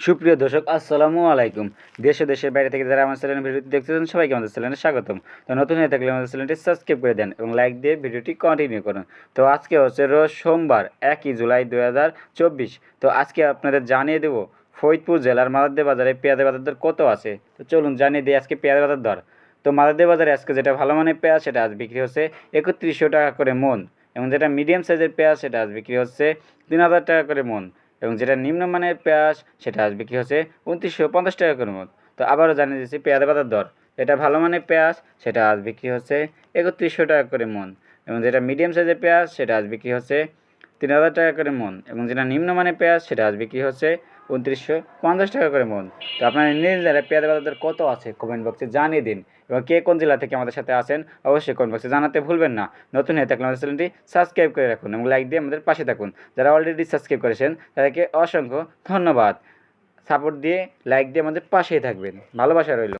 সুপ্রিয় দর্শক, আসসালামু আলাইকুম। দেশ দেশের বাইরে থেকে যারা আমার চ্যানেল ভিডিওটি দেখতেছেন, সবাইকে আমাদের চ্যানেলে স্বাগতম। তো নতুন হয়ে থাকলে আমাদের চ্যানেলটি সাবস্ক্রাইব করে দেন এবং লাইক দিয়ে ভিডিওটি কন্টিনিউ করুন। তো আজকে হচ্ছে রোজ সোমবার, একই জুলাই দু হাজার চব্বিশ। তো আজকে আপনাদের জানিয়ে দেবো, ফরিদপুর জেলার মালাদ্দে বাজারে পেঁয়াজের বাজার দর কত আছে? তো চলুন জানিয়ে দিই আজকে পেঁয়াজের বাজার দর। তো মালাদ্দে বাজারে আজকে যেটা ভালো মানের পেঁয়াজ, সেটা আজ বিক্রি হচ্ছে একত্রিশশো টাকা করে মন এবং যেটা মিডিয়াম সাইজের পেঁয়াজ, সেটা আজ বিক্রি হচ্ছে তিন হাজার টাকা করে মন। এবং যেটা নিম্নমানের পেঁয়াজ, সেটা আজ বিক্রি হচ্ছে উনত্রিশশো পঞ্চাশ টাকা করে মন তো আবারও জানিয়ে দিচ্ছি, পেঁয়াজ পাতার দর। এটা ভালো মানের পেঁয়াজ, সেটা আজ বিক্রি হচ্ছে একত্রিশশো টাকা করে মন। এবং যেটা মিডিয়াম সাইজের পেঁয়াজ, সেটা আজ বিক্রি হচ্ছে তিন হাজার টাকা করে মন। এবং যেটা নিম্নমানের পেঁয়াজ, সেটা আজ বিক্রি হচ্ছে উনত্রিশশো পঞ্চাশ টাকা করে মন। তো আপনার নিজ জেলায় পেঁয়াজ বাজার কত আছে? কমেন্ট বক্সে জানিয়ে দিন। এবং কে কোন জেলা থেকে আমাদের সাথে আসেন অবশ্যই কমেন্ট বক্সে জানাতে ভুলবেন না। নতুন হয়ে থাকলে আমাদের চ্যানেলটি সাবস্ক্রাইব করে রাখুন এবং লাইক দিয়ে আমাদের পাশে থাকুন। যারা অলরেডি সাবস্ক্রাইব করেছেন, তাদেরকে অসংখ্য ধন্যবাদ। সাপোর্ট দিয়ে, লাইক দিয়ে আমাদের পাশেই থাকবেন। ভালোবাসা রইল।